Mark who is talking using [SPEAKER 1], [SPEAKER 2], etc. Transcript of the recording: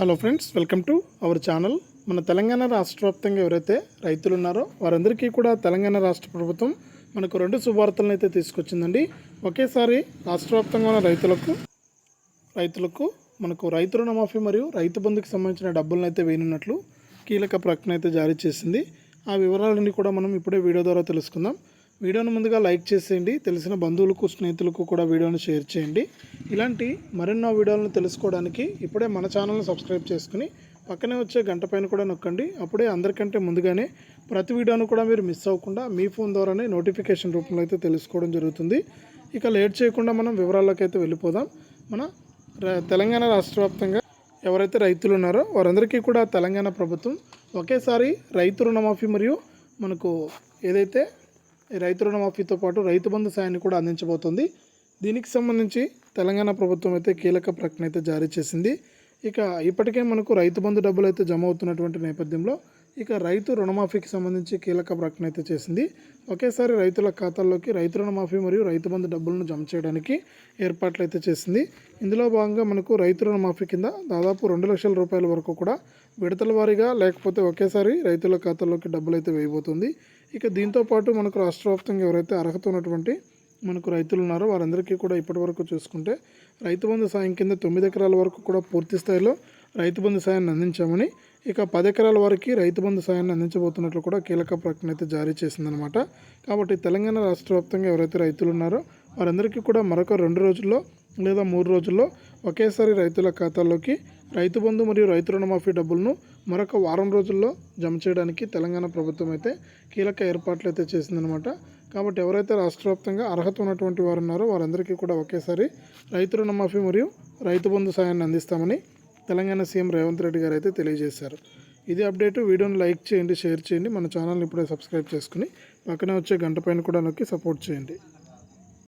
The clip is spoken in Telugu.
[SPEAKER 1] Hello friends welcome to our channel మన తెలంగాణ రాష్ట్ర వ్యాప్తంగా ఎవరైతే రైతులు ఉన్నారో వారందరికీ కూడా తెలంగాణ రాష్ట్ర ప్రభుత్వం మనకు రెండు శుభార్తలను అయితే తీసుకొచ్చిందండి. ఒకేసారి రాష్ట్ర వ్యాప్తంగా ఉన్న రైతులకు రైతులకు మనకు రైతు రుణమాఫీ మరియు రైతు బంధుకి సంబంధించిన డబ్బులను అయితే వేయనున్నట్లు కీలక ప్రకటన అయితే జారీ చేసింది. ఆ వివరాలన్నీ కూడా మనం ఇప్పుడే వీడియో ద్వారా తెలుసుకుందాం. వీడియోను ముందుగా లైక్ చేసేయండి. తెలిసిన బంధువులకు స్నేహితులకు కూడా వీడియోను షేర్ చేయండి. ఇలాంటి మరెన్నో వీడియోలను తెలుసుకోవడానికి ఇప్పుడే మన ఛానల్ని సబ్స్క్రైబ్ చేసుకుని పక్కనే వచ్చే గంట పైన కూడా నొక్కండి. అప్పుడే అందరికంటే ముందుగానే ప్రతి వీడియోను కూడా మీరు మిస్ అవ్వకుండా మీ ఫోన్ ద్వారానే నోటిఫికేషన్ రూపంలో అయితే తెలుసుకోవడం జరుగుతుంది. ఇక లేట్ చేయకుండా మనం వివరాల్లోకి అయితే వెళ్ళిపోదాం. మన తెలంగాణ రాష్ట్ర వ్యాప్తంగా ఎవరైతే రైతులు ఉన్నారో వారందరికీ కూడా తెలంగాణ ప్రభుత్వం ఒకేసారి రైతు రుణమాఫీ మరియు మనకు ఏదైతే రైతు రుణమాఫీతో పాటు రైతు బంధు సాయాన్ని కూడా అందించబోతోంది. దీనికి సంబంధించి తెలంగాణ ప్రభుత్వం అయితే కీలక ప్రకటన అయితే జారీ చేసింది. ఇక ఇప్పటికే మనకు రైతు బంధు డబ్బులు అయితే జమ అవుతున్నటువంటి నేపథ్యంలో ఇక రైతు రుణమాఫీకి సంబంధించి కీలక ప్రకటన అయితే చేసింది. ఒకేసారి రైతుల ఖాతాల్లోకి రైతు రుణమాఫీ మరియు రైతు బంధు డబ్బులను జమ చేయడానికి ఏర్పాట్లు అయితే చేసింది. ఇందులో భాగంగా మనకు రైతు రుణమాఫీ కింద దాదాపు రెండు లక్షల రూపాయల వరకు కూడా విడతల వారీగా లేకపోతే ఒకేసారి రైతుల ఖాతాల్లోకి డబ్బులు అయితే వేయబోతుంది. ఇక దీంతో పాటు మనకు రాష్ట్ర వ్యాప్తంగా ఎవరైతే అర్హత ఉన్నటువంటి మనకు రైతులు ఉన్నారో వారందరికీ కూడా ఇప్పటి వరకు చూసుకుంటే రైతు బంధు సాయం కింద తొమ్మిది ఎకరాల వరకు కూడా పూర్తి స్థాయిలో రైతు బంధు సాయాన్ని అందించామని ఇక పది ఎకరాల వరకు రైతు బంధు సాయాన్ని అందించబోతున్నట్లు కూడా కీలక ప్రకటన అయితే జారీ చేసిందనమాట కాబట్టి తెలంగాణ రాష్ట్ర వ్యాప్తంగా ఎవరైతే రైతులు ఉన్నారో వారందరికీ కూడా మరొక రెండు రోజుల్లో లేదా మూడు రోజుల్లో ఒకేసారి రైతుల ఖాతాల్లోకి రైతు బంధు మరియు రైతు రుణమాఫీ డబ్బులను మరొక వారం రోజుల్లో జమ చేయడానికి తెలంగాణ ప్రభుత్వం అయితే కీలక ఏర్పాట్లు అయితే చేసిందనమాట కాబట్టి ఎవరైతే రాష్ట్ర వ్యాప్తంగా అర్హత ఉన్నటువంటి వారు ఉన్నారో వారందరికీ కూడా ఒకేసారి రైతు రుణమాఫీ మరియు రైతు బంధు సాయాన్ని అందిస్తామని తెలంగాణ సీఎం రేవంత్ రెడ్డి గారు అయితే తెలియజేశారు. ఇది అప్డేట్ వీడియోని లైక్ చేయండి షేర్ చేయండి. మన ఛానల్ని ఇప్పుడే సబ్స్క్రైబ్ చేసుకుని పక్కనే వచ్చే గంట పైన కూడా నొక్కి సపోర్ట్ చేయండి.